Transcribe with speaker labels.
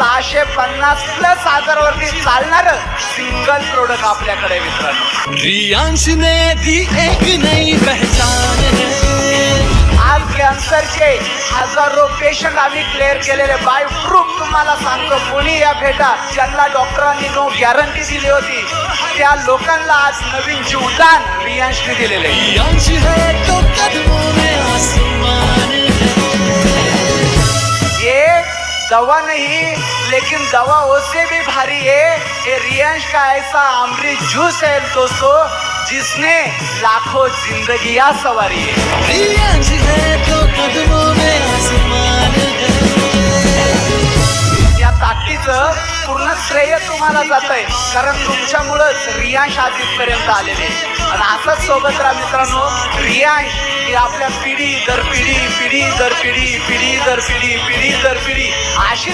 Speaker 1: सहाशे पन्नास प्लस हजारवरती चालणार सिंगल प्रोडक्ट आपल्याकडे मित्रांनो.
Speaker 2: रियांश ने दी एक नई पहचान
Speaker 1: आज कॅन्सरचे हजारो पेशंट आम्ही क्लिअर केलेले. बाय प्रूफ तुम्हाला सांगतो कोणी या भेटा ज्यांना डॉक्टरांनी नो गॅरंटी दिली होती त्या लोकांना आज नवीन जीवदान रियांशने दिलेले आहे.
Speaker 2: रियांश है तो
Speaker 1: दवा नहीं लेकिन दवा उससे भी भारी है। ये रियांश का ऐसा अमृत जूस है दोस्तों जिसने लाखों जिंदगियां सवारी है।
Speaker 2: रियांश है तो कदमों में आसमान है
Speaker 1: या ताकदीचं पूर्ण श्रेय तुम्हाला जात आहे कारण तुमच्यामुळंच रियांश आज इथपर्यंत आलेले. आणि असंच सोबत राहा मित्रांनो रियांश ही आपल्या पिढी दर पिढी पिढी दर पिढी पिढी पिढी पिढी दर पिढी अशी